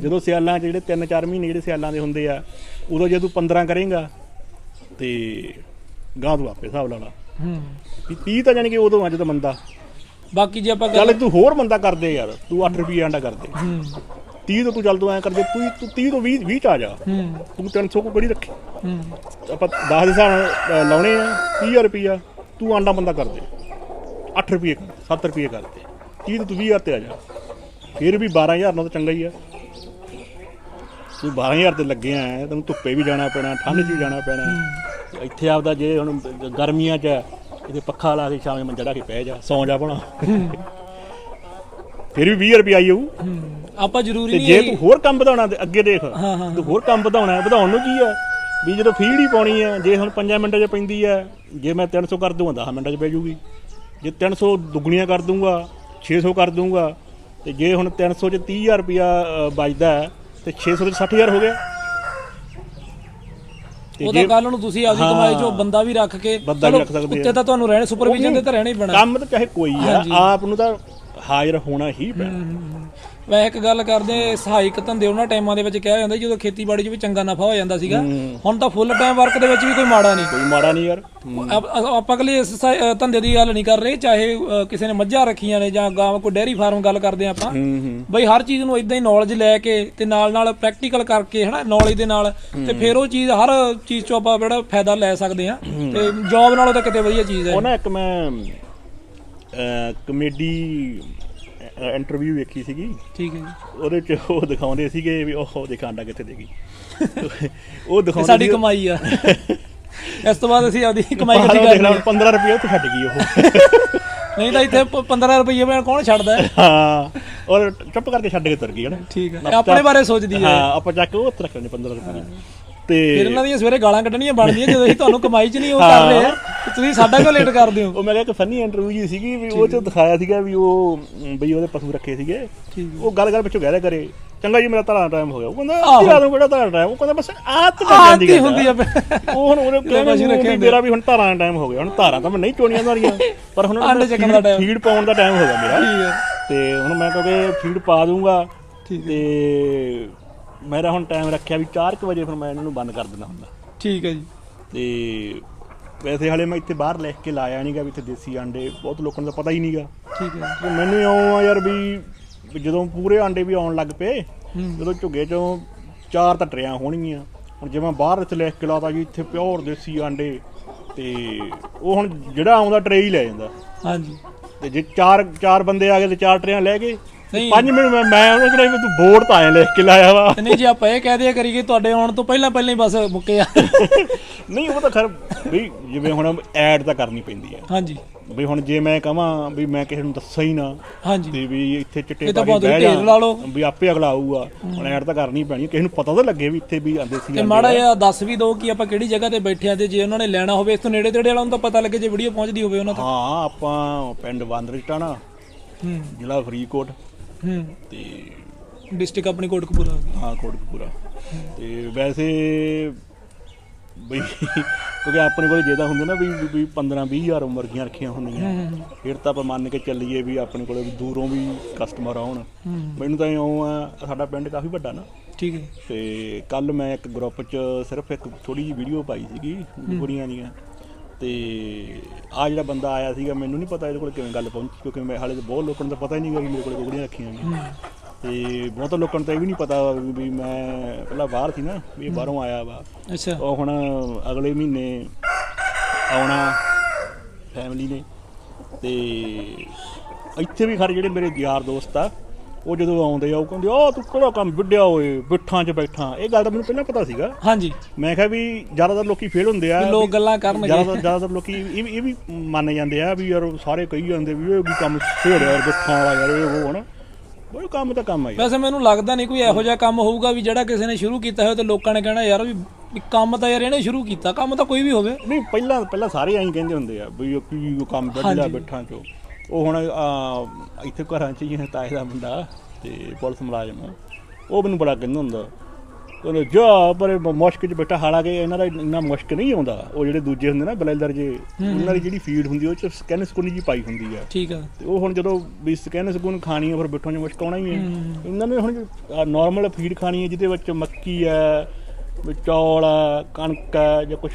ਜਦੋਂ ਸਿਆਲਾਂ 'ਚ ਜਿਹੜੇ 3-4 ਮਹੀਨੇ ਜਿਹੜੇ ਸਿਆਲਾਂ ਦੇ ਹੁੰਦੇ ਆ ਉਦੋਂ ਜੇ ਤੂੰ 15 ਕਰੇਂਗਾ ਤੇ ਗਾਂ ਤੂੰ ਆਪੇ ਹਿਸਾਬ ਲਾ ਲਾ। ਹੂੰ। ਵੀ 30 ਤਾਂ ਜਾਣੀ ਕਿ ਉਦੋਂ ਆ ਜਦੋਂ ਮੰਦਾ ਬਾਕੀ ਜੇ ਆਪਾਂ ਚੱਲ ਤੂੰ ਹੋਰ ਮੰਦਾ ਕਰਦੇ ਯਾਰ ਤੂੰ 8 ਰੁਪਏ ਆਂਡਾ ਕਰਦੇ। ਹੂੰ। 30 ਤੋਂ ਤੂੰ ਚੱਲ ਤੂੰ ਐ ਕਰ ਜੇ ਤੂੰ ਤੂੰ 30 ਤੋਂ 20 20 ਚ ਆ ਜਾ। ਹੂੰ। ਤੂੰ 300 ਕੋ ਕਿਹੜੀ ਰੱਖੀ? ਹੂੰ। ਆਪਾਂ 10 ਦੇ ਹਿਸਾਬ ਨਾਲ ਅ, ਲਾਉਣੇ ਆ 30000 ਰੁਪਿਆ ਤੂੰ ਆਂਡਾ ਬੰਦਾ ਕਰ ਦੇ 8 ਰੁਪਏ 7 ਰੁਪਏ ਕਰ ਦੇ। 30 ਤੋਂ ਤੂੰ 20000 ਤੇ ਆ ਜਾ। ਫਿਰ ਵੀ 12000 ਨਾਲ ਤਾਂ ਚੰਗਾ ਹੀ ਆ। ਤੂੰ 12000 ਤੇ ਲੱਗੇ ਆ ਤੈਨੂੰ ਧੁੱਪੇ ਵੀ ਜਾਣਾ ਪੈਣਾ ਠੰਡ 'ਚ ਵੀ ਜਾਣਾ ਪੈਣਾ। ਇੱਥੇ ਆਪਦਾ ਜੇ ਹੁਣ ਗਰਮੀਆਂ 'ਚ ਇਹਦੇ ਪੱਖਾ ਲਾ ਕੇ ਸ਼ਾਮੇ ਮੰਜੜਾ ਕੇ ਪੈ ਜਾ ਸੌਂ ਜਾ ਬਣਾ ਫਿਰ ਵੀ 20 ਰੁਪਏ ਆਈ ਹੋਊ ਹੂੰ ਆਪਾਂ ਜ਼ਰੂਰੀ ਨਹੀਂ ਜੇ ਤੂੰ ਹੋਰ ਕੰਮ ਵਧਾਉਣਾ ਤੇ ਅੱਗੇ ਦੇਖ ਹਾਂ, ਹਾਂ। ਤੂੰ ਹੋਰ ਕੰਮ ਵਧਾਉਣਾ ਹੈ ਵਧਾਉਣ ਨੂੰ ਕੀ ਹੈ ਵੀ ਜਦੋਂ ਫੀਡ ਹੀ ਪਾਉਣੀ ਹੈ ਜੇ ਹੁਣ 5 ਮਿੰਟਾਂ 'ਚ ਪੈਂਦੀ ਹੈ ਜੇ ਮੈਂ 300 ਕਰ ਦੂੰਗਾ 10 ਮਿੰਟਾਂ 'ਚ ਪੈ ਜੂਗੀ ਜੇ 300 ਦੁੱਗਣੀਆਂ ਕਰ ਦੂੰਗਾ 600 ਕਰ ਦੂੰਗਾ ਤੇ ਜੇ ਹੁਣ 300 'ਚ 30000 ਰੁਪਿਆ ਬਚਦਾ ਤੇ 600 'ਚ 60000 ਹੋ ਗਿਆ ਉਹਦਾ ਕੱਲ ਨੂੰ ਤੁਸੀਂ ਆਪਦੀ। ਕਮਾਈ ਚੋਂ ਬੰਦਾ ਵੀ ਰੱਖ ਕੇ ਬੰਦਾ ਵੀ ਰੱਖ ਸਕਦੇ ਉੱਤੇ। ਤਾਂ ਤੁਹਾਨੂੰ ਰਹਿਣੇ ਸੁਪਰਵਿਜ਼ਨ ਦੇ ਤਾਂ ਰਹਿਣਾ ਹੀ ਪੈਣਾ ਕੰਮ ਤਾਂ ਚਾਹੇ ਕੋਈ ਆ। ਆਪ ਨੂੰ ਤਾਂ ਹਾਜ਼ਰ ਹੋਣਾ ਹੀ ਪੈਣਾ। ਵੈਸੇ ਇੱਕ ਗੱਲ ਕਰਦੇ ਸਹਾਇਕ ਧੰਦੇ ਉਹਨਾਂ ਟਾਈਮਾਂ ਦੇ ਵਿੱਚ ਕਿਹਾ ਜਾਂਦਾ ਜਦੋਂ ਖੇਤੀਬਾੜੀ 'ਚ ਵੀ ਚੰਗਾ ਨਫਾ ਹੋ ਜਾਂਦਾ ਸੀਗਾ। ਹੁਣ ਤਾਂ ਫੁੱਲ ਟਾਈਮ ਵਰਕ ਦੇ ਵਿੱਚ ਵੀ ਕੋਈ ਮਾੜਾ ਨਹੀਂ। ਕੋਈ ਮਾੜਾ ਨਹੀਂ ਯਾਰ। ਆਪ- ਆਪਾਂ ਕਲੀ ਇਸ ਸਹਾਇ- ਅ, ਧੰਦੇ ਦੀ ਗੱਲ ਨਹੀਂ ਕਰ ਰਹੇ ਚਾਹੇ ਅ, ਕਿਸੇ ਨੇ ਮੱਝਾਂ ਰੱਖੀਆਂ ਨੇ ਜਾਂ ਗਾਂ ਕੋਈ ਡੇਅਰੀ ਫਾਰਮ ਗੱਲ ਕਰਦੇ ਆਪਾਂ। ਹੂੰ ਬਈ ਹਰ ਚੀਜ਼ ਨੂੰ ਇਦਾਂ ਹੀ ਨੌਲੇਜ ਲੈ ਕੇ ਤੇ ਨਾਲ ਨਾਲ ਪ੍ਰੈਕਟੀਕਲ ਕਰਕੇ ਹਨਾ ਨੌਲੇਜ ਦੇ ਨਾਲ। ਤੇ ਫਿਰ ਉਹ ਚੀਜ਼ ਹਰ ਚੀਜ਼ ਚੋਂ ਆਪਾਂ ਜਿਹੜਾ ਫਾਇਦਾ ਲੈ ਸਕਦੇ ਆ ਤੇ ਜੌਬ ਨਾਲੋਂ ਤਾਂ ਕਿਤੇ ਵਧੀਆ ਚੀਜ਼ ਹੈ। ਉਹ ਨਾ ਇੱਕ ਮੈਂ ਕਮੇਡੀ ਇੰਟਰਵਿਊ ਵੇਖੀ ਸੀਗੀ। ਠੀਕ ਹੈ ਜੀ। ਉਹਦੇ ਚ ਉਹ ਦਿਖਾਉਂਦੇ ਸੀਗੇ ਵੀ ਉਹ ਦਿਖਾਂਡਾ ਕਿੱਥੇ ਦੇਗੀ ਉਹ ਦਿਖਾਉਂਦੇ ਸਾਡੀ ਕਮਾਈ ਆ। ਇਸ ਤੋਂ ਬਾਅਦ ਅਸੀਂ ਆਪਦੀ ਕਮਾਈ ਇਕੱਠੀ ਦੇਖ ਕਰਨੀ ਲਾ ਆ। 15 ਰੁਪਏ ਉੱਥੇ ਛੱਡ ਗਈ ਉਹ। ਨਹੀਂ ਤਾਂ ਇੱਥੇ ਪ- 15 ਰੁਪਏ ਬਣਾ ਕੌਣ ਛੱਡਦਾ? ਹੈ? ਔਰ ਚੁੱਪ ਕਰਕੇ ਛੱਡ ਕੇ ਤੁਰ ਗਈ ਹਨਾ ਠੀਕ ਹੈ ਆਪਣੇ ਬਾਰੇ ਸੋਚਦੀ ਹੈ ਹਾਂ ਆਪਾਂ ਚੱਕ ਉਹ ਉੱਥੇ ਰੱਖਣੇ 15 ਰੁਪਏ। ਤੇ ਫਿਰ ਇਹਨਾਂ ਦੀਆਂ ਸਵੇਰੇ ਗਾਲਾਂ ਕੱਢਣੀਆਂ ਬਣਦੀਆਂ ਜਦੋਂ ਅਸੀਂ ਤੁਹਾਨੂੰ ਕਮਾਈ 'ਚ ਨਹੀਂ ਉਹ ਕਰ ਰਹੇ ਤੇ ਤੁਸੀਂ ਸਾਡਾ ਕਿਉਂ ਲੇਟ ਕਰਦੇ ਹੋ? ਉਹ ਮੈਂ ਕਿਹਾ ਇੱਕ ਫਨੀ ਇੰਟਰਵਿਊ ਜੀ ਸੀਗੀ ਵੀ ਉਹ ਚ ਦਿਖਾਇਆ ਸੀਗਾ ਵੀ ਉਹ ਬਈ ਉਹਦੇ ਪਸ਼ੂ ਰੱਖੇ ਸੀਗੇ। ਉਹ ਗੱਲ ਗੱਲ ਕਹਿ ਰਿਹਾ ਕਰੇ ਚੰਗਾ ਜੀ ਮੇਰਾ ਧਾਰਾਂ ਟਾਈਮ ਹੋ ਗਿਆ। ਉਹ ਕਹਿੰਦਾ। ਅੱਧੀ ਰਾਤ ਨੂੰ ਕਿਹੜਾ ਧਾਰਾਂ ਟਾਈਮ ਉਹ ਕਹਿੰਦਾ ਬਸ ਆਤ ਆਹ ਜਾਂਦੀ ਹੁੰਦੀ ਆ ਉਹ ਹੁਣ ਉਹਨੇ ਕਹਿੰਦਾ ਰੱਖੇ ਵੀ। ਮੇਰਾ ਵੀ ਹੁਣ ਧਾਰਾਂ ਦਾ ਟਾਈਮ ਹੋ ਗਿਆ। ਹੁਣ ਧਾਰਾਂ ਤਾਂ ਮੈਂ ਨਹੀਂ ਚੋਣੀਆਂ ਮਾਰੀਆਂ ਪਰ ਹੁਣ। ਫੀਡ ਪਾਉਣ ਦਾ ਟਾਈਮ ਹੋ ਗਿਆ ਮੇਰਾ। ਤੇ ਹੁਣ ਮੈਂ ਕਿਉਂਕਿ ਫੀਡ ਪਾ ਦੂੰਗਾ ਤੇ ਮੇਰਾ ਹੁਣ ਟਾਈਮ ਰੱਖਿਆ ਵੀ 4:00 ਵਜੇ ਫਿਰ ਮੈਂ ਇਹਨਾਂ ਨੂੰ ਬੰਦ ਕਰ ਦਿੰਦਾ ਹੁੰਦਾ। ਠੀਕ ਹੈ ਜੀ। ਤੇ ਵੈਸੇ ਹਲੇ ਮੈਂ ਇੱਥੇ ਬਾਹਰ ਲਿਖ ਕੇ ਲਾਇਆ ਨਹੀਂਗਾ ਵੀ ਇੱਥੇ ਦੇਸੀ ਆਂਡੇ ਬਹੁਤ ਲੋਕਾਂ ਨੂੰ ਤਾਂ ਪਤਾ ਹੀ ਨਹੀਂਗਾ ਠੀਕ ਹੈ। ਤੇ ਮੈਨੂੰ ਇਉਂ ਆ ਯਾਰ ਵੀ ਜਦੋਂ ਪੂਰੇ ਆਂਡੇ ਵੀ ਆਉਣ ਲੱਗ ਪਏ। ਜਦੋਂ ਝੁੱਗੇ ਚੋਂ ਚਾਰ ਤਾਂ ਟਰਿਆਂ ਹੋਣਗੀਆਂ ਹੁਣ ਜੇ ਮੈਂ ਬਾਹਰ ਇੱਥੇ ਲਿਖ ਕੇ ਲਾਤਾ ਜੀ ਇੱਥੇ ਪਿਓਰ ਦੇਸੀ ਆਂਡੇ ਤੇ ਉਹ ਹੁਣ ਜਿਹੜਾ ਆਉਂਦਾ ਟਰੇ ਹੀ ਲੈ ਜਾਂਦਾ। ਹਾਂਜੀ। ਤੇ ਜੇ ਚਾਰ ਚਾਰ ਬੰਦੇ ਆ ਗਏ ਤੇ ਚਾਰ ਟਰਿਆਂ ਲੈ ਗਏ ਨਹੀਂ। 5 ਮਿੰਟ ਮੈਂ ਮੈਂ ਉਹਨਾਂ ਕਿਹਾ ਵੀ ਤੂੰ ਬੋਰਡ ਤਾਂ ਐ ਲਿਖ ਕੇ ਲਾਇਆ ਵਾ। ਤੇ ਨਹੀਂ ਜੇ ਆਪਾਂ ਇਹ ਕਹਿ ਦਿਆ ਕਰੀਏ ਤੁਹਾਡੇ ਆਉਣ ਤੋਂ ਪਹਿਲਾਂ ਪਹਿਲਾਂ ਹੀ ਬਸ ਮੁੱਕੇ ਆ। ਨਹੀਂ ਉਹ ਤਾਂ ਖਰ ਵੀ ਜਿਵੇਂ ਹੁਣ ਐਡ ਤਾਂ ਕਰਨੀ ਪੈਂਦੀ ਹੈ। ਹਾਂਜੀ। ਵੀ ਹੁਣ ਜੇ ਮੈਂ ਕਹਾਂ ਵੀ ਮੈਂ ਕਿਸੇ ਨੂੰ ਦੱਸਾਂ ਹੀ ਨਾ ਹਾਂਜੀ। ਤੇ ਵੀ ਇੱਥੇ ਚਿੱਟੇ ਇਹ ਤਾਂ ਪਾ ਕੇ ਬਹੁਤ ਬਹਿ ਢੇਰ ਲਾ ਲਓ। ਵੀ ਆਪੇ ਅਗਲਾ ਆਊਗਾ। ਹੁਣ ਐਡ ਤਾਂ ਕਰਨੀ ਪੈਣੀ ਹੈ, ਕਿਸੇ ਨੂੰ ਪਤਾ ਤਾਂ ਲੱਗੇ ਵੀ ਇੱਥੇ ਵੀ ਆਂਦੇ ਸੀ ਤੇ ਮਾੜਾ ਜਿਹਾ ਦੱਸ ਵੀ ਦਿਓ ਕਿ ਆਪਾਂ ਕਿਹੜੀ ਜਗ੍ਹਾ ਤੇ ਬੈਠੇ ਆ ਤੇ ਜੇ ਉਹਨਾਂ ਨੇ ਲੈਣਾ ਹੋਵੇ ਇਸ ਤੋਂ ਨੇੜੇ ਤੇੜੇ ਵਾਲਾ ਨੂੰ ਤਾਂ ਪਤਾ ਲੱਗੇ ਜੇ ਵੀਡੀਓ ਪਹੁੰਚਦੀ ਹੋਵੇ ਉਹਨਾਂ ਤੱਕ ਹਾਂ ਆਪਾਂ ਪਿੰਡ ਵਾਂਦਰਟਾਣਾ ਹੂੰ। ਜ਼ਿਲ੍ਹਾ ਫਰੀਦਕੋਟ। ਹੂੰ ਤੇ ਡਿਸਟ੍ਰਿਕਟ ਆਪਣੀ ਕੋਟਕਪੂਰਾ ਆ ਗਈ। ਹਾਂ ਕੋਟਕਪੂਰਾ। ਤੇ ਵੈਸੇ ਬਈ ਕਿਉਂਕਿ ਆਪਣੇ ਕੋਲ ਜਿਹਦਾ ਹੁੰਦੇ ਨਾ ਵੀ ਵੀ 15 20 ਹਜ਼ਾਰ ਮੁਰਗੀਆਂ ਰੱਖੀਆਂ ਹੁੰਦੀਆਂ। ਫਿਰ ਤਾਂ ਆਪਾਂ ਮੰਨ ਕੇ ਚੱਲੀਏ ਵੀ ਆਪਣੇ ਕੋਲ ਵੀ ਦੂਰੋਂ ਵੀ ਕਸਟਮਰ ਆਉਣ। ਮੈਨੂੰ ਤਾਂ ਇਉਂ ਆ ਸਾਡਾ ਪਿੰਡ ਕਾਫੀ ਵੱਡਾ ਨਾ। ਠੀਕ ਹੈ। ਤੇ ਕੱਲ ਮੈਂ ਇੱਕ ਗਰੁੱਪ 'ਚ ਸਿਰਫ ਇੱਕ ਥੋੜੀ ਜਿਹੀ ਵੀਡੀਓ ਪਾਈ ਸੀਗੀ ਕੁੜੀਆਂ ਦੀਆਂ। ਤੇ ਆ ਜਿਹੜਾ ਬੰਦਾ ਆਇਆ ਸੀਗਾ ਮੈਨੂੰ ਨਹੀਂ ਪਤਾ ਇਹਦੇ ਕੋਲ ਕਿਵੇਂ ਗੱਲ ਪਹੁੰਚੀ ਕਿਉਂਕਿ ਮੈਂ ਹਾਲੇ ਤਾਂ ਬਹੁਤ ਲੋਕਾਂ ਨੂੰ ਤਾਂ ਪਤਾ ਹੀ ਨਹੀਂ ਗਾ ਵੀ ਮੇਰੇ ਕੋਲ ਕੁੜੀਆਂ ਰੱਖੀਆਂ ਨੇ। ਤੇ ਬਹੁਤ ਲੋਕਾਂ ਨੂੰ ਤਾਂ ਇਹ ਵੀ ਨਹੀਂ ਪਤਾ ਵੀ ਵੀ ਮੈਂ ਪਹਿਲਾਂ ਬਾਹਰ ਸੀ ਨਾ ਵੀ ਇਹ ਬਾਹਰੋਂ ਆਇਆ ਵਾ। ਅੱਛਾ। ਉਹ ਹੁਣ ਅਗਲੇ ਮਹੀਨੇ ਆਉਣਾ ਫੈਮਿਲੀ ਨੇ। ਤੇ ਇੱਥੇ ਵੀ ਖਰ ਜਿਹੜੇ ਮੇਰੇ ਯਾਰ ਦੋਸਤ ਆ ਉਹ ਜਦੋਂ ਆਉਂਦੇ ਆ ਉਹ ਕਹਿੰਦੇ ਆ ਤੂੰ ਕਿਹੜਾ ਕੰਮ ਵਿੱਢਿਆ ਓਏ ਬਿੱਠਾਂ 'ਚ ਬੈਠਾ। ਇਹ ਗੱਲ ਤਾਂ ਮੈਨੂੰ ਪਹਿਲਾਂ ਪਤਾ ਸੀਗਾ। ਹਾਂਜੀ। ਮੈਂ ਕਿਹਾ ਵੀ ਜ਼ਿਆਦਾਤਰ ਲੋਕੀ ਫੇਲ ਹੁੰਦੇ ਆ ਵੀ ਲੋਕ ਗੱਲਾਂ ਕਰਨਗੇ। ਜ਼ਿਆਦਾਤਰ ਜ਼ਿਆਦਾਤਰ ਲੋਕੀ ਇਹ ਵੀ ਇਹ ਵੀ ਮੰਨ ਜਾਂਦੇ ਆ ਵੀ ਯਾਰ ਸਾਰੇ ਕਹੀ ਜਾਂਦੇ ਵੀ ਇਹ ਵੀ ਕੰਮ ਛੇੜਿਆ ਯਾਰ ਬਿੱਠਾਂ ਵਾਲਾ ਯਾਰ ਇਹ ਉਹ ਹਨਾ ਉਹ ਕੰਮ ਤਾਂ ਕੰਮ ਆ ਯਾਰ। ਵੈਸੇ ਮੈਨੂੰ ਲੱਗਦਾ ਨਹੀਂ ਕੋਈ ਇਹੋ ਜਿਹਾ ਕੰਮ ਹੋਊਗਾ ਵੀ ਜਿਹੜਾ ਕਿਸੇ ਨੇ ਸ਼ੁਰੂ ਕੀਤਾ ਹੋਵੇ ਤੇ ਲੋਕਾਂ ਨੇ ਕਹਿਣਾ ਯਾਰ ਵੀ ਵੀ ਕੰਮ ਤਾਂ ਯਾਰ ਇਹਨੇ ਸ਼ੁਰੂ ਕੀਤਾ ਕੰਮ ਤਾਂ ਕੋਈ ਵੀ ਹੋਵੇ। ਨਹੀਂ ਪਹਿਲਾਂ ਪਹਿਲਾਂ ਸਾਰੇ ਐਂ ਕਹਿੰਦੇ ਹੁੰਦੇ ਆ ਵੀ ਉਹ ਕੀ ਉਹ ਕੰਮ ਵੱਢ ਲਿਆ ਬਿੱਠਾਂ 'ਚੋਂ। ਉਹ ਹੁਣ ਇੱਥੇ ਘਰਾਂ 'ਚ ਹੀ ਹੈ ਤਾਏ ਦਾ ਮੁੰਡਾ ਤੇ ਪੁਲਿਸ ਮੁਲਾਜ਼ਮ। ਉਹ ਮੈਨੂੰ ਬੜਾ ਕਹਿੰਦਾ ਹੁੰਦਾ। ਉਹਨੇ ਜਾ ਪਰ ਇਹ ਮੁਸ਼ਕ 'ਚ ਬੈਠਾ। ਹਾਲਾਂਕਿ ਇਹਨਾਂ ਦਾ ਇੰਨਾ ਮੁਸ਼ਕ ਨਹੀਂ ਆਉਂਦਾ। ਉਹ ਜਿਹੜੇ ਦੂਜੇ ਹੁੰਦੇ ਨਾ ਬਲੈਲਰ ਜੇ ਉਹਨਾਂ ਦੀ ਜਿਹੜੀ ਫੀਡ ਹੁੰਦੀ ਉਹ 'ਚ ਸਕੈਨ ਸਕੂਨੀ ਜੀ ਪਾਈ ਹੁੰਦੀ ਆ। ਠੀਕ ਆ। ਤੇ ਉਹ ਹੁਣ ਜਦੋਂ ਵੀ ਸਕੈਨ ਸਕੂਨ ਖਾਣੀ ਆ ਫਿਰ ਬਿੱਠੋਂ 'ਚ ਮੁਸ਼ਕ ਆਉਣਾ ਹੀ ਹੈ ਇਹਨਾਂ ਨੇ ਹੁਣ ਨਾਰਮਲ ਫੀਡ ਖਾਣੀ ਹੈ ਜਿਹਦੇ ਵਿੱਚ ਮੱਕੀ ਆ ਵੀ ਚੌਲ ਆ ਕਣਕ ਆ ਜਾਂ ਕੁਝ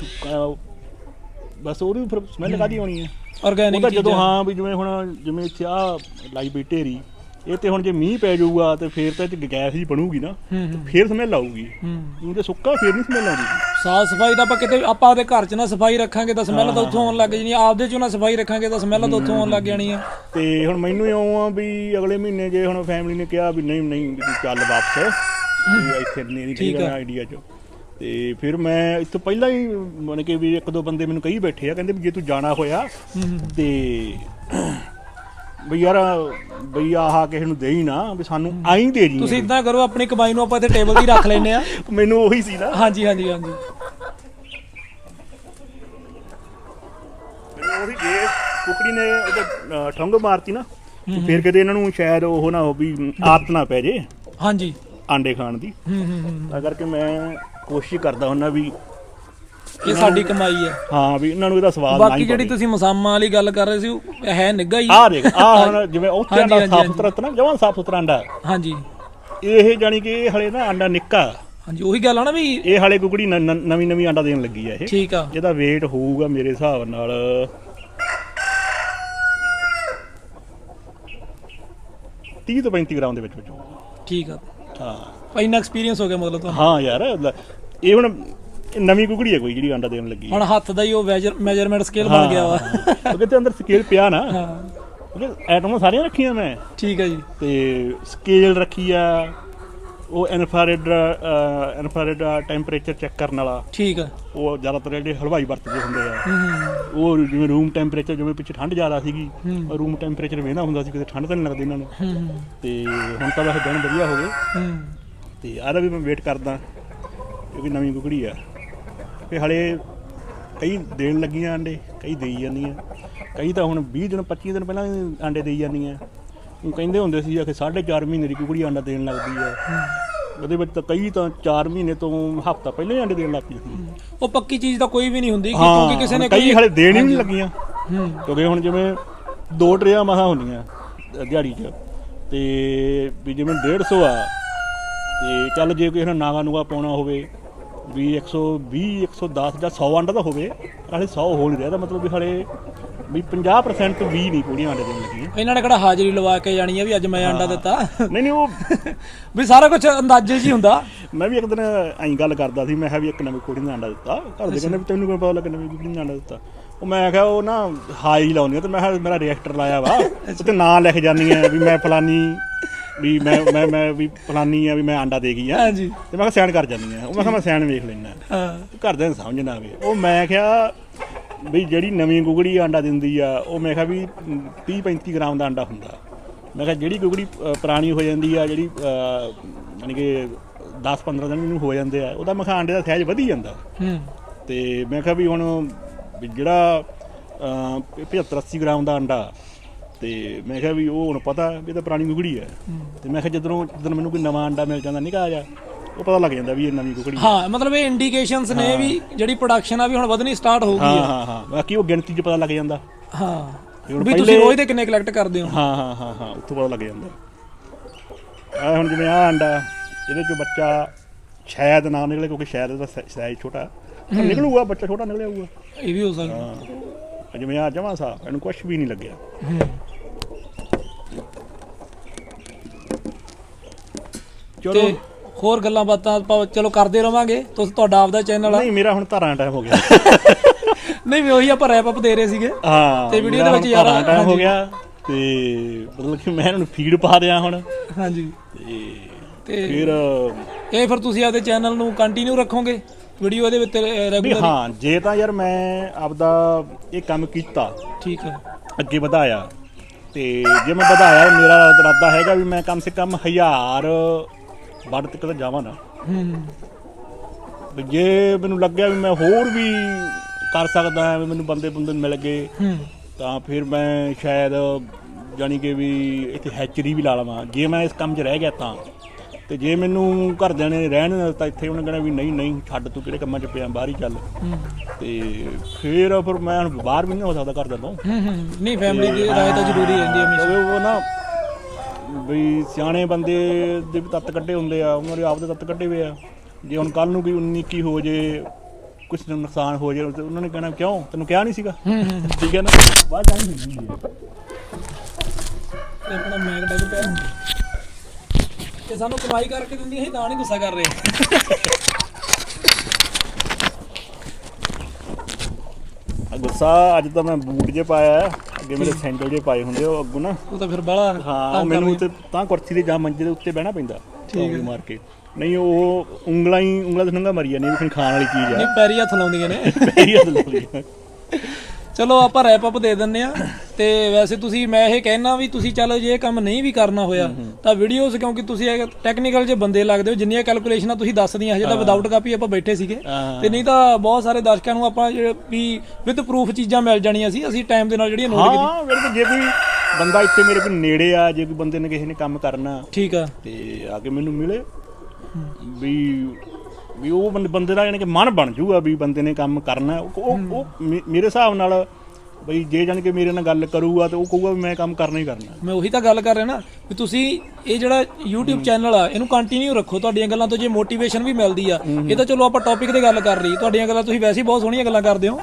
ਬਸ ਉਹਦੀ ਫਿਰ ਸਮੈਲ ਕਾਦੀ ਆਉਣੀ ਹੈ ਆਰਗੈਨਿਕ ਉਹਦਾ ਜਦੋਂ ਹਾਂ ਵੀ ਜਿਵੇਂ ਹੁਣ ਜਿਵੇਂ ਇੱਥੇ ਆ ਲਾਈ ਬਈ ਢੇਰੀ ਇਹ ਤੇ ਹੁਣ ਜੇ ਮੀਂਹ ਪੈ ਜਾਊਗਾ ਤੇ ਫੇਰ ਤਾਂ ਇਹ ਗੈਸ ਹੀ ਬਣੂਗੀ ਨਾ ਹੂੰ, ਫੇਰ ਸਮੈਲ ਆਊਗੀ। ਹੂੰ। ਉਹ ਤੇ ਸੁੱਕਾ ਫੇਰ ਨਹੀਂ ਸਮੈਲ ਆਉਂਦੀ ਸਾਫ਼ ਸਫ਼ਾਈ ਤਾਂ ਆਪਾਂ ਕਿਤੇ ਆਪਾਂ ਉਹਦੇ ਘਰ 'ਚ ਨਾ ਸਫ਼ਾਈ ਰੱਖਾਂਗੇ ਤਾਂ ਸਮੈਲ ਤਾਂ ਉੱਥੋਂ ਆਉਣ ਲੱਗ ਜਾਣੀ। ਆਪਦੇ 'ਚੋਂ ਨਾ ਸਫ਼ਾਈ ਰੱਖਾਂਗੇ ਤਾਂ ਸਮੈਲ ਤਾਂ ਉੱਥੋਂ ਆਉਣ ਲੱਗ ਜਾਣੀ ਆ। ਤੇ ਹੁਣ ਮੈਨੂੰ ਇਉਂ ਆ ਵੀ ਅਗਲੇ ਮਹੀਨੇ ਜੇ ਹੁਣ ਫੈਮਿਲੀ ਨੇ ਕਿਹਾ ਵੀ ਨਹੀਂ ਨਹੀਂ ਵੀ ਤੂੰ ਚੱਲ ਵਾਪਸ। ਇੱਥੇ ਨਹੀਂ ਨਹੀਂ ਠੀਕ ਠੀਕ ਆ। ਆਈਡੀਆ ਚ। ਤੇ ਫਿਰ ਮੈਂ ਇੱਥੋਂ ਪਹਿਲਾਂ ਹੀ ਮਨ ਕੇ ਵੀ ਇੱਕ ਦੋ ਬੰਦੇ ਮੈਨੂੰ ਕਹੀ ਬੈਠੇ ਆ ਕਹਿੰਦੇ ਵੀ ਜੇ ਤੂੰ ਜਾਣਾ ਹੋਇਆ ਤੇ ਵੀ ਯਾਰ ਬਈ ਆਹ ਕਿਸੇ ਨੂੰ ਦੇਈ ਨਾ ਵੀ ਸਾਨੂੰ ਆਈ ਦੇ ਜੀ ਤੁਸੀਂ ਇਦਾਂ ਕਰੋ ਆਪਣੀ ਕਮਾਈ ਨੂੰ ਆਪਾਂ ਇੱਥੇ ਟੇਬਲ ਤੇ ਹੀ ਰੱਖ ਲੈਨੇ ਆ ਮੈਨੂੰ ਉਹੀ ਸੀ ਨਾ। ਹਾਂਜੀ ਹਾਂਜੀ ਹਾਂਜੀ। ਮੈਨੂੰ ਉਹੀ ਜੇ ਕੁਕੜੀ ਨੇ ਉਹਦੇ ਠੰਗ ਮਾਰਤੀ ਨਾ ਤੇ ਫਿਰ ਕਿਤੇ ਇਹਨਾਂ ਨੂੰ ਸ਼ਾਇਦ ਉਹ ਨਾ ਹੋ ਵੀ ਆਦਤ ਨਾ ਪੈ ਜੇ। ਹਾਂਜੀ। ਆਂਡੇ ਖਾਣ ਦੀ। ਹੂੰ ਹੂੰ ਹੂੰ ਤਾਂ ਕਰਕੇ ਮੈਂ ਕੋਸ਼ਿਸ਼ ਕਰਦਾ ਹੁੰਦਾ ਵੀ ਇਹ ਸਾਡੀ ਕਮਾਈ ਹੈ। ਹਾਂ ਵੀ ਇਹਨਾਂ ਨੂੰ ਇਹਦਾ ਸਵਾਦ ਨਾ ਬਾਕੀ ਹੀ ਜਿਹੜੀ ਤੁਸੀਂ ਮਸਾਮਾ ਵਾਲੀ ਗੱਲ ਕਰ ਰਹੇ ਸੀ ਉਹ ਹੈ ਨਿੱਗਾ ਹੀ। ਆ ਦੇਖ ਆ ਹੁਣ ਜਿਵੇਂ ਉੱਥੇ ਆਂਡਾ ਸਾਫ਼। ਸੁਥਰਾ ਤਾ ਜਮਾਂ ਸਾਫ਼ ਸੁਥਰਾ ਆਂਡਾ। ਹਾਂਜੀ ਇਹ ਜਾਨੀ ਕਿ ਇਹ ਹਲੇ ਨਾ ਆਂਡਾ ਨਿੱਕਾ। ਹਾਂਜੀ ਉਹੀ ਗੱਲ ਆ ਨਾ ਵੀ ਇਹ ਹਲੇ ਕੁਕੜੀ ਨਵੀਂ ਨਵੀਂ ਆਂਡਾ ਦੇਣ ਲੱਗੀ ਆ ਇਹ। ਠੀਕ ਆ। ਇਹਦਾ weight ਹੋਊਗਾ ਮੇਰੇ ਹਿਸਾਬ ਨਾਲ। 30 ਤੋਂ 35 ਗ੍ਰਾਮ ਦੇ ਵਿੱਚ ਵਿੱਚ। ਹੋਊਗਾ। ਠੀਕ ਆ। ਹਾਂ। ਇੰਨਾ ਐਕਸਪੀਰੀਅੰਸ ਹੋ ਗਿਆ ਮਤਲਬ ਤੁਹਾਨੂੰ? ਹਾਂ ਯਾਰ ਲੈ, ਇਹ ਹੁਣ ਨਵੀਂ ਕੁਕੜੀ ਹੈ ਕੋਈ ਜਿਹੜੀ ਆਂਡਾ ਦੇਣ ਲੱਗੀ ਹੁਣ ਹੱਥ ਦਾ ਹੀ ਉਹ ਮੈਜਰਮੈਂਟ ਸਕੇਲ ਬਣ ਗਿਆ ਵਾ। ਕਿਉਂਕਿ ਤੇ ਅੰਦਰ ਸਕੇਲ ਪਿਆ ਨਾ। ਹਾਂ। ਕਿਉਂਕਿ ਐਟਮਾਂ ਸਾਰੀਆਂ ਰੱਖੀਆਂ ਮੈਂ। ਠੀਕ ਆ ਜੀ। ਤੇ ਸਕੇਲ ਰੱਖੀ ਆ ਉਹ ਇਨਫਰਾਰੈਡ ਇਨਫਰਾਰੈਡ ਟੈਂਪਰੇਚਰ ਚੈੱਕ ਕਰਨ ਵਾਲਾ। ਠੀਕ ਆ। ਉਹ ਜ਼ਿਆਦਾਤਰ ਜਿਹੜੇ ਹਲਵਾਈ ਵਰਤਦੇ ਹੁੰਦੇ ਆ। ਹੂੰ ਹੂੰ। ਉਹ ਜਿਵੇਂ ਰੂਮ ਟੈਂਪਰੇਚਰ ਜਿਵੇਂ ਪਿੱਛੇ ਠੰਡ ਜ਼ਿਆਦਾ ਸੀਗੀ ਹੂੰ। ਰੂਮ ਟੈਂਪਰੇਚਰ ਵੇਂਦਾ ਹੁੰਦਾ ਸੀ ਕਿਤੇ ਠੰਡ ਤਾਂ ਨਹੀਂ ਲੱਗਦੀ ਇਹਨਾਂ ਨੂੰ। ਹੂੰ ਹੂੰ। ਤੇ ਹੁਣ ਤਾਂ ਵੈਸੇ ਦਿਨ ਵਧੀਆ ਹੋ ਗਏ। ਹੂੰ। ਤੇ ਆਹਦਾ ਵੀ ਮੈਂ ਵੇਟ ਕਰਦਾ ਕਿਉਂਕਿ ਨਵੀਂ ਕੁਕੜੀ ਆ। ਤੇ ਹਲੇ ਕਈ ਦੇਣ ਲੱਗੀਆਂ ਆਂਡੇ ਕਈ ਦੇਈ ਜਾਂਦੀਆਂ। ਕਈ ਤਾਂ ਹੁਣ 20 ਦਿਨ 25 ਦਿਨ ਪਹਿਲਾਂ ਹੀ ਆਂਡੇ ਦੇਈ ਜਾਂਦੀਆਂ। ਉਹ ਕਹਿੰਦੇ ਹੁੰਦੇ ਸੀ ਕਿ 4.5 ਮਹੀਨੇ ਦੀ ਕੁਕੜੀ ਆਂਡਾ ਦੇਣ ਲੱਗਦੀ ਆ ਉਹਦੇ ਵਿੱਚ ਤਾਂ ਕਈ ਤਾਂ 4 ਮਹੀਨੇ ਤੋਂ ਹਫਤਾ ਪਹਿਲਾਂ ਹੀ ਆਂਡੇ ਦੇਣ ਲੱਗ ਪਈ ਉਹ ਪੱਕੀ ਚੀਜ਼ ਤਾਂ ਕੋਈ ਵੀ ਨਹੀਂ ਹੁੰਦੀ ਕਿਉਂਕਿ ਕਿਸੇ ਨੇ ਕਈ ਕੋਈ ਹਲੇ ਦੇਣ ਹੀ ਨਹੀਂ ਲੱਗੀਆਂ। ਕਿਉਂਕਿ ਹੁਣ ਜਿਵੇਂ ਦੋ ਟਰੇਆਂ ਮਸਾਂ ਹੁੰਦੀਆਂ ਦਿਹਾੜੀ 'ਚ ਤੇ ਵੀ ਜਿਵੇਂ 150 ਆ ਤੇ ਚੱਲ ਜੇ ਕਿਸੇ ਨੇ ਨਾਗਾ ਨੂਗਾ ਪਾਉਣਾ ਹੋਵੇ ਵੀ 120 110 ਜਾਂ 100 ਆਂਡਾ ਤਾਂ ਹੋਵੇ ਹਾਲੇ 100 ਹੋ ਨਹੀਂ ਰਿਹਾ ਤਾਂ ਮਤਲਬ ਵੀ ਹਾਲੇ ਵੀ 50% ਵੀ ਨਹੀਂ ਕੁੜੀਆਂ ਆਂਡੇ ਦੇਣ ਲੱਗੀਆਂ। ਇਹਨਾਂ ਨੇ ਕਿਹੜਾ ਹਾਜ਼ਰੀ ਲਵਾ ਕੇ ਜਾਣੀ ਆ ਵੀ ਅੱਜ ਮੈਂ ਅੰਡਾ ਦਿੱਤਾ? ਨਹੀਂ ਨਹੀਂ ਉਹ ਵੀ ਸਾਰਾ ਕੁਝ ਅੰਦਾਜ਼ੇ 'ਚ ਹੀ ਹੁੰਦਾ। ਮੈਂ ਵੀ ਇੱਕ ਦਿਨ ਐਂ ਗੱਲ ਕਰਦਾ ਸੀ ਮੈਂ ਕਿਹਾ ਵੀ ਇੱਕ ਨਵੀਂ ਕੁੜੀ ਨੇ ਆਂਡਾ ਦਿੱਤਾ। ਘਰ ਦੇ ਕਹਿੰਦੇ ਵੀ ਤੈਨੂੰ ਕੋਈ ਪਤਾ ਲੱਗਾ ਨਵੀਂ ਕੁੜੀ ਨੇ ਆਂਡਾ ਦਿੱਤਾ? ਉਹ ਮੈਂ ਕਿਹਾ ਉਹ ਨਾ ਹਾਈ ਲਾਉਂਦੀ ਆ ਤੇ ਮੈਂ ਕਿਹਾ ਮੇਰਾ ਰਿਐਕਟਰ ਲਾਇਆ ਵਾ। ਉੱਤੇ ਨਾਂ ਲਿਖ ਜਾਂਦੀ ਆ ਵੀ ਮੈਂ ਫਲਾਨੀ ਵੀ ਮੈਂ ਮੈਂ ਮੈਂ ਵੀ ਫਲਾਨੀ ਆ ਵੀ ਮੈਂ ਆਂਡਾ ਦੇ ਗਈ ਆ। ਹਾਂਜੀ। ਤੇ ਮੈਂ ਕਿਹਾ ਸਾਈਨ ਕਰ ਜਾਂਦੀ ਆ। ਉਹ ਮੈਂ ਕਿਹਾ ਮੈਂ ਸਾਈਨ ਵੇਖ ਲੈਣਾ ਹਾਂ। ਘਰਦਿਆਂ ਨੂੰ ਸਮਝ ਨਾ ਆਵੇ। ਉਹ ਮੈਂ ਕਿਹਾ ਵੀ ਜਿਹੜੀ ਨਵੀਂ ਗੁਗੜੀ ਆਂਡਾ ਦਿੰਦੀ ਆ ਉਹ ਮੈਂ ਕਿਹਾ ਵੀ 30 35 ਗ੍ਰਾਮ ਦਾ ਆਂਡਾ ਹੁੰਦਾ। ਮੈਂ ਕਿਹਾ ਜਿਹੜੀ ਗੁਗੜੀ ਪੁਰਾਣੀ ਹੋ ਜਾਂਦੀ ਆ ਜਿਹੜੀ ਯਾਨੀ ਕਿ 10 15 ਦਿਨ ਨੂੰ ਹੋ ਜਾਂਦੇ ਆ ਉਹਦਾ ਮੈਂ ਕਿਹਾ ਆਂਡੇ ਦਾ ਸਾਈਜ਼ ਵਧੀ ਜਾਂਦਾ। ਹੂੰ। ਤੇ ਮੈਂ ਕਿਹਾ ਵੀ ਹੁਣ ਜਿਹੜਾ ਅ, 75 80 ਗ੍ਰਾਮ ਦਾ ਆਂਡਾ ਤੇ ਮੈਂ ਕਿਹਾ ਵੀ ਉਹ ਹੁਣ ਪਤਾ ਵੀ ਇਹ ਤਾਂ ਪੁਰਾਣੀ ਗੁਗੜੀ ਹੈ। ਤੇ ਮੈਂ ਕਿਹਾ ਜਦੋਂ ਜਦੋਂ ਮੈਨੂੰ ਕੋਈ ਨਵਾਂ ਆਂਡਾ ਮਿਲ ਜਾਂਦਾ ਨਿਕਾ ਜਾ ਉਹ ਪਤਾ ਲੱਗ ਜਾਂਦਾ ਵੀ ਇਹ ਨਵੀਂ ਗੁਗੜੀ ਹੈ। ਮਤਲਬ ਇਹ ਇੰਡੀਕੇਸ਼ਨਸ ਨੇ ਵੀ ਜਿਹੜੀ ਪ੍ਰੋਡਕਸ਼ਨ ਆ ਵੀ ਹੁਣ ਵਧਣੀ ਸਟਾਰਟ ਹੋ ਗਈ ਹਾਂ। ਆ ਹਾਂ ਹਾਂ। ਬਾਕੀ ਉਹ ਗਿਣਤੀ 'ਚ ਪਤਾ ਲੱਗ ਜਾਂਦਾ। ਹਾਂ। ਹੁਣ ਵੀ ਤੁਸੀਂ ਪਹਿਲੇ- ਰੋਜ਼ ਦੇ ਕਿੰਨੇ ਕਲੈਕਟ ਕਰਦੇ ਹੋ? ਹਾਂ ਹਾਂ ਹਾਂ ਹਾਂ। ਉੱਥੋਂ ਪਤਾ ਲੱਗ ਜਾਂਦਾ। ਆ ਹੁਣ ਜਿਵੇਂ ਆ ਅੰਡਾ ਇਹਦੇ ਚੋਂ ਬੱਚਾ ਸ਼ਾਇਦ ਨਾ ਨਿਕਲੇ ਕਿਉਂਕਿ ਸ਼ਾਇਦ ਇਹਦਾ ਸਾਈਜ਼ ਛੋਟਾ। ਪਰ ਨਿਕਲੂਗਾ ਬੱਚਾ ਛੋਟਾ ਨਿਕਲਿਆ ਹੋਊਗਾ। ਇਹ ਵੀ ਹੋ ਸਕਦਾ। ਹਾਂ। ਜਿਵੇਂ ਆ ਜਮਾ ਸਾ ਇਹਨੂੰ ਕੁਝ ਵੀ ਨਹੀਂ ਲੱਗਿਆ। ਚਲੋ। ਤੇ ਹੋਰ ਗੱਲਾਂ ਬਾਤਾਂ ਆਪਾਂ ਚਲੋ ਕਰਦੇ ਰਵਾਂਗੇ। ਤੁਸੀਂ ਤੁਹਾਡਾ ਆਪਦਾ ਚੈਨਲ ਆ। ਨਹੀਂ ਮੇਰਾ ਹੁਣ ਧਾਰਾਂ ਟਾਈਮ ਹੋ ਗਿਆ। ਨਹੀਂ ਵੀ ਉਹੀ ਆਪਾਂ ਰੈਪ ਅਪ ਦੇ ਰਹੇ ਸੀਗੇ। ਹਾਂ ਤੇ ਮੇਰਾ ਦੇ ਵਿੱਚ ਯਾਰ- ਧਾਰਾਂ time ਹੋ। ਗਿਆ। ਤੇ ਮਤਲਬ ਕਿ ਮੈਂ ਇਹਨਾਂ ਨੂੰ ਫੀਡ ਪਾ ਦਿਆਂ ਹੁਣ। ਹਾਂਜੀ। ਤੇ ਤੇ ਫਿਰ ਇਹ ਫਿਰ ਤੁਸੀਂ ਆਪਦੇ ਚੈਨਲ ਨੂੰ ਕੰਟੀਨਿਊ ਰੱਖੋਗੇ? ਵੀਡੀਓ ਇਹਦੇ ਵਿੱਚ ਰੈਗੂਲਰ ਹਾਂ ਜੇ ਤਾਂ ਯਾਰ ਮੈਂ ਆਪਦਾ ਇਹ ਕੰਮ ਕੀਤਾ। ਠੀਕ ਹੈ ਅੱਗੇ ਵਧਾਇਆ। ਤੇ ਜੇ ਮੈਂ ਵਧਾਇਆ ਮੇਰਾ ਇਰਾਦਾ ਹੈਗਾ ਵੀ ਮੈਂ ਕਮ ਸੇ ਕਮ 1000 ਵੱਧ ਤੱਕ ਤਾਂ ਜਾਵਾਂ ਨਾ। ਹੂੰ। ਵੀ ਜੇ ਮੈਨੂੰ ਲੱਗਿਆ ਵੀ ਮੈਂ ਹੋਰ ਵੀ ਕਰ ਸਕਦਾ ਹਾਂ ਵੀ ਮੈਨੂੰ ਬੰਦੇ ਬੰਦੇ ਮਿਲ ਗਏ ਹੂੰ। ਤਾਂ ਫਿਰ ਮੈਂ ਸ਼ਾਇਦ ਜਾਣੀ ਕਿ ਵੀ ਇੱਥੇ ਹੈਚਰੀ ਵੀ ਲਾ ਲਵਾਂ। ਜੇ ਮੈਂ ਇਸ ਕੰਮ 'ਚ ਰਹਿ ਗਿਆ ਤਾਂ। ਤੇ ਜੇ ਮੈਨੂੰ ਘਰਦਿਆਂ ਨੇ ਰਹਿਣ ਨਾ ਦਿੱਤਾ ਇੱਥੇ ਉਹਨੇ ਕਹਿਣਾ ਵੀ ਨਹੀਂ ਨਹੀਂ ਛੱਡ ਤੂੰ ਕਿਹੜੇ ਕੰਮਾਂ 'ਚ ਪਿਆ ਬਾਹਰ ਹੀ ਚੱਲ। ਤੇ ਫਿਰ ਫਿਰ ਮੈਂ ਹੁਣ ਬਾਹਰ ਵੀ ਨਹੀਂ ਹੋ ਸਕਦਾ ਘਰਦਿਆਂ ਤੋਂ। ਹੂੰ ਹੂੰ। ਨਹੀਂ ਫੈਮਿਲੀ ਦੀ ਰਾਏ ਤਾਂ ਜ਼ਰੂਰੀ ਰਹਿੰਦੀ ਹੈ ਹਮੇਸ਼ਾ। ਵੀ ਸਿਆਣੇ ਬੰਦੇ ਦੇ ਵੀ ਤੱਤ ਕੱਢੇ ਹੁੰਦੇ ਆ ਉਹਨਾਂ ਦੇ ਆਪ ਦੇ ਤੱਤ ਕੱਢੇ ਹੋਏ ਆ। ਜੇ ਹੁਣ ਕੱਲ ਨੂੰ ਕੋਈ 19 ਕੀ ਹੋ ਜੇ ਨੂੰ ਨੁਕਸਾਨ ਹੋ ਜੇ ਤੇ ਉਹਨਾਂ ਨੇ ਕਹਿਣਾ ਕਿਉਂ? ਤੈਨੂੰ ਕਿਹਾ ਨਹੀਂ ਸੀਗਾ? ਠੀਕ ਹੈ ਨਾ? ਬਾਅਦ ਜਾਣੀ ਹੁੰਦੀ ਹੈ ਆਪਣਾ ਮੈਗ ਡੈਗ ਪਿਆ। ਤੇ ਸਾਨੂੰ ਕਮਾਈ ਕਰਕੇ ਦਿੰਦੀ ਅਸੀਂ ਤਾਂ ਨਹੀਂ ਗੁੱਸਾ ਕਰ ਰਹੇ। ਆ ਗੁੱਸਾ ਅੱਜ ਤਾਂ ਮੈਂ ਬੂਟ ਜੇ ਪਾਇਆ। ਹੈ। ਅੱਗੇ ਮੇਰੇ ਸੈਂਡਲ ਜੇ ਪਾਏ ਹੁੰਦੇ ਉਹ ਅੱਗੋਂ ਨਾ। ਉਹ ਤਾਂ ਫਿਰ ਬਾਲਾ ਹਾਂ ਉਹ ਮੈਨੂੰ ਤੇ ਤਾਂ ਕੁਰਸੀ ਦੇ ਜਾਂ ਮੰਜੇ ਦੇ ਉੱਤੇ ਬਹਿਣਾ ਪੈਂਦਾ ਠੀਕ ਹੈ। ਮਾਰ ਕੇ। ਨਹੀਂ ਉਹ ਉਂਗਲਾਂ ਹੀ ਉਂਗਲਾਂ ਤੇ ਨੰਗਾ ਮਰੀ ਜਾਂਦੀ ਵੀ ਖਾਣ ਵਾਲੀ ਚੀਜ਼ ਨਹੀਂ ਆ ਪੈਰੀ ਹੱਥ ਲਾਉਂਦੀਆਂ ਨੇ। ਮੇਰੀ ਹੱਥ ਲਾਉਂਦੀ ਆ। ਚਲੋ ਆਪਾਂ ਰੈਪ ਅਪ ਦੇ ਦਿੰਨੇ ਆ ਤੇ ਵੈਸੇ ਤੁਸੀਂ ਮੈਂ ਇਹ ਕਹਿਣਾ ਵੀ ਤੁਸੀਂ ਚੱਲ ਜੇ ਇਹ ਕੰਮ ਨਹੀਂ ਵੀ ਕਰਨਾ ਹੋਇਆ ਤਾਂ ਵੀਡੀਓਜ਼ ਕਿਉਂਕਿ ਤੁਸੀਂ ਟੈਕਨੀਕਲ ਜੇ ਬੰਦੇ ਲੱਗਦੇ ਹੋ ਜਿੰਨੀਆਂ ਕੈਲਕੂਲੇਸ਼ਨਾਂ ਤੁਸੀਂ ਦੱਸਦੀਆਂ ਹਜੇ ਤਾਂ ਵਿਦਆਊਟ ਕਾਪੀ ਆਪਾਂ ਬੈਠੇ ਸੀਗੇ। ਤੇ ਨਹੀਂ ਤਾਂ ਬਹੁਤ ਸਾਰੇ ਦਰਸ਼ਕਾਂ ਨੂੰ ਆਪਾਂ ਵੀ ਵਿਦ ਪ੍ਰੂਫ ਚੀਜ਼ਾਂ ਮਿਲ ਜਾਣੀਆਂ ਸੀ ਅਸੀਂ ਟਾਈਮ ਦੇ ਨਾਲ ਜਿਹੜੀਆਂ ਨੋਟ ਕੀਤੀ ਹਾਂ ਮੇਰੇ ਕੋਲ ਜੇ ਕੋਈ ਬੰਦਾ ਇੱਥੇ ਮੇਰੇ ਕੋਲ ਨੇੜੇ ਆ ਜੇ ਕੋਈ ਬੰਦੇ ਨੇ ਕਿਸੇ ਨੇ ਕੰਮ ਕਰਨਾ ਠੀਕ ਆ। ਤੇ ਆ ਕੇ ਮੈਨੂੰ ਮਿਲੇ ਵੀ ਵੀ ਉਹ ਬੰਦੇ- ਬੰਦੇ ਦਾ ਯਾਨੀ ਕਿ ਮਨ ਬਣ ਜੂਗਾ ਵੀ ਬੰਦੇ ਨੇ ਕੰਮ ਕਰਨਾ ਉਹ ਉਹ- ਉਹ ਮੇ- ਮੇਰੇ ਹਿਸਾਬ ਨਾਲ ਬਈ ਜੇ ਜਾਣੀ ਕਿ ਮੇਰੇ ਨਾਲ ਗੱਲ ਕਰੂਗਾ ਤੇ ਉਹ ਕਹੂਗਾ ਵੀ ਮੈਂ ਕੰਮ ਕਰਨਾ ਹੀ ਕਰਨਾ ਮੈਂ ਉਹੀ ਤਾਂ ਗੱਲ ਕਰ ਰਿਹਾ ਨਾ ਵੀ ਤੁਸੀਂ ਇਹ ਜਿਹੜਾ YouTube ਚੈਨਲ ਆ ਇਹਨੂੰ ਕੰਟੀਨਿਊ ਰੱਖੋ। ਤੁਹਾਡੀਆਂ ਗੱਲਾਂ ਤੋਂ ਜੇ ਮੋਟੀਵੇਸ਼ਨ ਵੀ ਮਿਲਦੀ ਆ ਇਹ ਤਾਂ ਚਲੋ ਆਪਾਂ ਟੌਪਿਕ ਤੇ ਗੱਲ ਕਰ ਰਹੀ ਤੁਹਾਡੀਆਂ ਗੱਲਾਂ ਤੁਸੀਂ ਵੈਸੇ ਹੀ ਬਹੁਤ ਸੋਹਣੀਆਂ ਗੱਲਾਂ ਕਰਦੇ ਹੋ।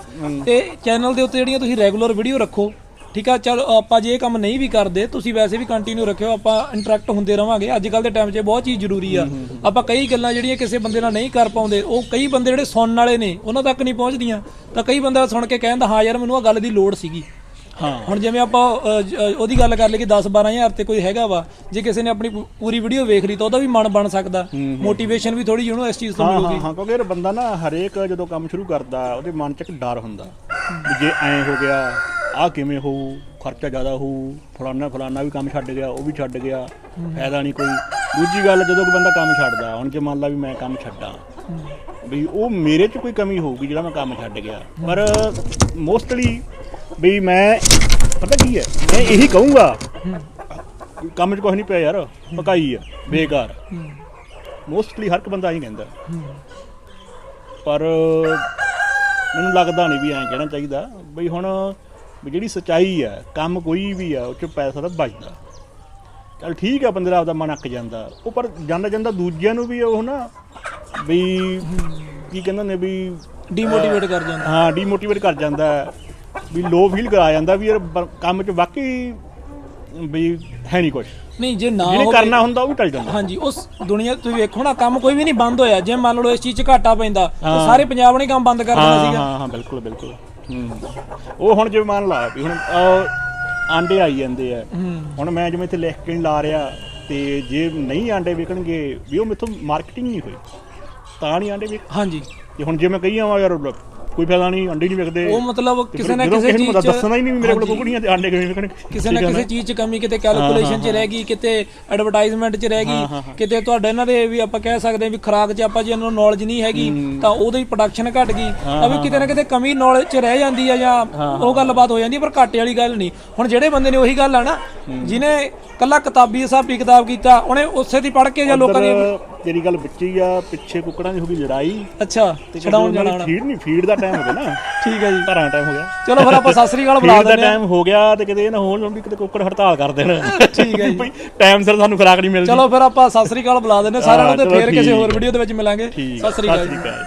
ਤੇ ਚੈਨਲ ਦੇ ਉੱਤੇ ਜਿਹੜੀਆਂ ਤੁਸੀਂ ਰੈਗੂਲਰ ਵੀਡੀਓ ਰੱਖੋ ਠੀਕ ਆ ਚਲ ਆਪਾਂ ਜੇ ਇਹ ਕੰਮ ਨਹੀਂ ਵੀ ਕਰਦੇ ਤੁਸੀਂ ਵੈਸੇ ਵੀ ਕੰਟੀਨਿਊ ਰੱਖਿਓ ਆਪਾਂ ਇੰਟਰੈਕਟ ਹੁੰਦੇ ਰਵਾਂਗੇ। ਅੱਜ ਕੱਲ ਦੇ ਟਾਈਮ 'ਚ ਬਹੁਤ ਚੀਜ਼ ਜ਼ਰੂਰੀ ਆ। ਆਪਾਂ ਕਈ ਗੱਲਾਂ ਜਿਹੜੀਆਂ ਕਿਸੇ ਬੰਦੇ ਨਾਲ ਨਹੀਂ ਕਰ ਪਾਉਂਦੇ ਉਹ ਕਈ ਬੰਦੇ ਜਿਹੜੇ ਸੁਣਨ ਵਾਲੇ ਨੇ ਉਹਨਾਂ ਤੱਕ ਨਹੀਂ ਪਹੁੰਚਦੀਆਂ। ਤਾਂ ਕਈ ਬੰਦਾ ਸੁਣ ਕੇ ਕਹਿੰਦਾ ਹਾਂ ਯਾਰ ਮੈਨੂੰ ਆ ਗੱਲ ਦੀ ਲੋੜ ਸੀਗੀ। ਹਾਂ। ਹੁਣ ਜਿਵੇਂ ਆਪਾਂ ਉਹਦੀ ਗੱਲ ਕਰ ਲਈ ਕਿ 10 12000 ਤੇ ਕੋਈ ਹੈਗਾ ਵਾ ਜੇ ਕਿਸੇ ਨੇ ਆਪਣੀ ਪੂਰੀ ਵੀਡੀਓ ਵੇਖ ਲਈ ਤਾਂ ਉਹਦਾ ਵੀ ਮਨ ਬਣ ਸਕਦਾ। ਮੋਟੀਵੇਸ਼ਨ ਵੀ ਥੋੜੀ ਜਿਹੀ ਉਹਨੂੰ ਇਸ ਚੀਜ਼ ਤੋਂ ਮਿਲੂਗੀ ਹਾਂ ਹਾਂ ਕਿਉਂਕਿ ਇਹ ਬੰਦਾ ਨਾ ਹਰੇਕ ਜਦੋਂ ਕੰਮ ਸ਼ੁਰੂ ਕਰਦਾ ਉਹਦੇ ਮਨ 'ਚ ਇੱਕ ਡਰ ਹੁੰਦਾ। ਜੇ ਐਂ ਹੋ ਗਿਆ ਆਹ ਕਿਵੇਂ ਹੋਊ, ਖਰਚਾ ਜ਼ਿਆਦਾ ਹੋਊ, ਫਲਾਨਾ ਫਲਾਨਾ ਵੀ ਕੰਮ ਛੱਡ ਗਿਆ, ਉਹ ਵੀ ਛੱਡ ਗਿਆ, ਫਾਇਦਾ ਨਹੀਂ ਕੋਈ। ਦੂਜੀ ਗੱਲ, ਜਦੋਂ ਕੋਈ ਬੰਦਾ ਕੰਮ ਛੱਡਦਾ, ਹੁਣ ਜੇ ਮੰਨ ਲਾ ਵੀ ਮੈਂ ਕੰਮ ਛੱਡਾਂ, ਵੀ ਉਹ ਮੇਰੇ 'ਚ ਕੋਈ ਕਮੀ ਹੋਊਗੀ ਜਿਹੜਾ ਮੈਂ ਕੰਮ ਛੱਡ ਗਿਆ। ਪਰ ਮੋਸਟਲੀ ਵੀ ਮੈਂ, ਪਤਾ ਕੀ ਹੈ, ਮੈਂ ਇਹੀ ਕਹੂੰਗਾ, ਕੰਮ 'ਚ ਕੁਝ ਨਹੀਂ ਪਿਆ ਯਾਰ, ਪਕਾਈ ਆ, ਬੇਕਾਰ। ਮੋਸਟਲੀ ਹਰ ਇੱਕ ਬੰਦਾ ਇਹੀ ਕਹਿੰਦਾ। ਪਰ ਮੈਨੂੰ ਲੱਗਦਾ ਨਹੀਂ ਵੀ ਐਂ ਕਹਿਣਾ ਚਾਹੀਦਾ ਬਈ ਹੁਣ ਵੀ ਜਿਹੜੀ ਸਚਾਈ ਆ ਕੰਮ ਕੋਈ ਵੀ ਆ ਉਹ ਚ ਪੈਸਾ ਤਾਂ ਬਚਦਾ। ਚਲ ਠੀਕ ਆ ਬੰਦੇ ਦਾ ਆਪਦਾ ਮਨ ਅੱਕ ਜਾਂਦਾ। ਉਹ ਪਰ ਜਾਂਦਾ ਜਾਂਦਾ ਦੂਜਿਆਂ ਨੂੰ ਵੀ ਉਹ ਨਾ ਵੀ ਕੀ ਕਹਿੰਦੇ ਨੇ ਵੀ ਡੀਮੋਟੀਵੇਟ ਕਰ ਜਾਂਦਾ। ਹਾਂ ਡੀਮੋਟੀਵੇਟ ਕਰ ਜਾਂਦਾ। ਵੀ ਲੋ ਫੀਲ ਕਰਾ ਜਾਂਦਾ ਵੀ ਯਾਰ ਬ- ਕੰਮ 'ਚ ਵਾਕਈ ਵੀ ਹੈ ਨਹੀਂ ਕੁਝ ਨਹੀਂ ਜੇ ਨਾ ਜਿਹਨੇ ਹੋਵੇ ਕਰਨਾ ਹੁੰਦਾ ਉਹ ਵੀ ਟਲ ਜਾਂਦਾ। ਹਾਂਜੀ ਉਸ ਦੁਨੀਆ ਤੁਸੀਂ ਵੇਖੋ ਨਾ ਕੰਮ ਕੋਈ ਵੀ ਨਹੀਂ ਬੰਦ ਹੋਇਆ। ਜੇ ਮੰਨ ਲਓ ਇਸ ਚੀਜ਼ 'ਚ ਘਾਟਾ ਪੈਂਦਾ ਤਾਂ ਸਾਰੇ ਪੰਜਾਬ ਨੇ ਕੰਮ ਬੰਦ ਕਰ ਦੇਣਾ ਹਾਂ ਸੀਗਾ। ਹਾਂ ਹਾਂ ਬਿਲਕੁਲ ਬਿਲਕੁਲ। ਉਹ ਹੁਣ ਜਿਵੇਂ ਮੰਨ ਲਾ ਵੀ ਹੁਣ ਆਂਡੇ ਆਈ ਜਾਂਦੇ ਆ। ਹੁਣ ਮੈਂ ਜਿਵੇਂ ਇੱਥੇ ਲਿਖ ਕੇ ਨਹੀਂ ਲਾ ਰਿਹਾ ਤੇ ਜੇ ਨਹੀਂ ਆਂਡੇ ਵਿਕਣਗੇ ਵੀ ਉਹ ਮੇਥੋਂ ਮਾਰਕੀਟਿੰਗ ਨਹੀਂ ਹੋਈ। ਤਾਂ ਨਹੀਂ ਆਂਡੇ ਵਿਕ ਹਾਂਜੀ। ਤੇ ਹੁਣ ਜੇ ਮੈਂ ਕਹੀ ਆਵਾਂ ਯਾਰ ਕੋਈ ਫਾਇਦਾ ਨਹੀਂ ਅੰਡੇ ਨਹੀਂ ਵਿਕਦੇ। ਉਹ ਮਤਲਬ ਕਿਸੇ ਨਾ ਕਿਸੇ ਚੀਜ਼ 'ਚ ਦੱਸਣਾ ਹੀ ਨਹੀਂ ਮੇਰੇ ਕੋਲ। ਕੁਕੜੀਆਂ ਤੇ ਆਂਡੇ ਕਿਵੇਂ ਵਿਕਣਗੇ ਕਿਸੇ ਨਾ ਕਿਸੇ ਚੀਜ਼ 'ਚ ਕਮੀ ਕਿਤੇ ਕੈਲਕੂਲੇਸ਼ਨ 'ਚ ਰਹਿ ਗਈ ਕਿਤੇ ਐਡਵਰਟਾਈਜ਼ਮੈਂਟ 'ਚ ਰਹਿ ਗਈ ਕਿਤੇ ਤੁਹਾਡੇ ਇਹਨਾਂ ਦੇ ਵੀ ਆਪਾਂ ਕਹਿ ਸਕਦੇ ਹਾਂ ਵੀ ਖੁਰਾਕ 'ਚ ਆਪਾਂ ਜੇ ਇਹਨਾਂ ਨੂੰ ਨੌਲੇਜ ਨਹੀਂ ਹੈਗੀ ਤਾਂ ਉਹਦੀ ਪ੍ਰੋਡਕਸ਼ਨ ਘਟ ਗਈ। ਤਾਂ ਵੀ ਕਿਤੇ ਨਾ ਕਿਤੇ ਕਮੀ ਨੌਲੇਜ 'ਚ ਰਹਿ ਜਾਂਦੀ ਆ ਜਾਂ ਉਹ ਗੱਲਬਾਤ ਹੋ ਜਾਂਦੀ ਪਰ ਘਾਟੇ ਵਾਲੀ ਗੱਲ ਨਹੀਂ। ਹੁਣ ਜਿਹੜੇ ਬੰਦੇ ਨੇ ਉਹੀ ਗੱਲ ਆ ਨਾ ਜਿਹਨੇ ਕੱਲਾ ਕਿਤਾਬੀ ਹਿਸਾਬੀ ਕਿਤਾਬ ਕੀਤਾ ਉਹਨੇ ਉਸੇ ਦੀ ਪੜ੍ਹ ਕੇ ਜਾਂ ਲੋਕਾਂ ਦੀ ਤੇਰੀ ਗੱਲ ਵਿੱਚ ਹੀ ਆ ਪਿੱਛੇ ਕੁਕੜਾਂ ਦੀ ਹੋ ਗਈ ਲੜਾਈ। ਅੱਛਾ ਛਡਾਉਣ ਜਾਣਾ ਹੋਣਾ। ਫੀਡ ਨਹੀਂ ਫੀਡ ਦਾ ਟਾਈਮ ਹੋ ਗਿਆ ਨਾ। ਠੀਕ ਹੈ ਜੀ। ਘਰਾਂ ਟਾਈਮ ਹੋ ਗਿਆ। ਚਲੋ ਫਿਰ ਆਪਾਂ ਸਤਿ ਸ੍ਰੀ ਅਕਾਲ ਬੁਲਾ ਦਿੰਦੇ ਹਾਂ। ਟਾਈਮ ਹੋ ਗਿਆ ਤੇ ਕਿਤੇ ਇਹ ਨਾ ਹੋਣ ਵੀ ਕਿਤੇ ਕੁੱਕੜ ਹੜਤਾਲ ਕਰ ਦੇਣ। ਠੀਕ ਹੈ ਜੀ। ਟਾਈਮ ਸਿਰ ਸਾਨੂੰ ਖੁਰਾਕ ਨਹੀਂ ਮਿਲਦੀ। ਚਲੋ ਫਿਰ ਆਪਾਂ ਸਤਿ ਸ੍ਰੀ ਅਕਾਲ ਬੁਲਾ ਦਿੰਦੇ ਸਾਰਿਆਂ ਨੂੰ ਤੇ ਫੇਰ ਕਿਸੇ। ਹੋਰ ਵੀਡੀਓ ਦੇ ਵਿੱਚ ਮਿਲਾਂਗੇ। ਸਤਿ ਸ੍ਰੀ ਅਕਾਲ।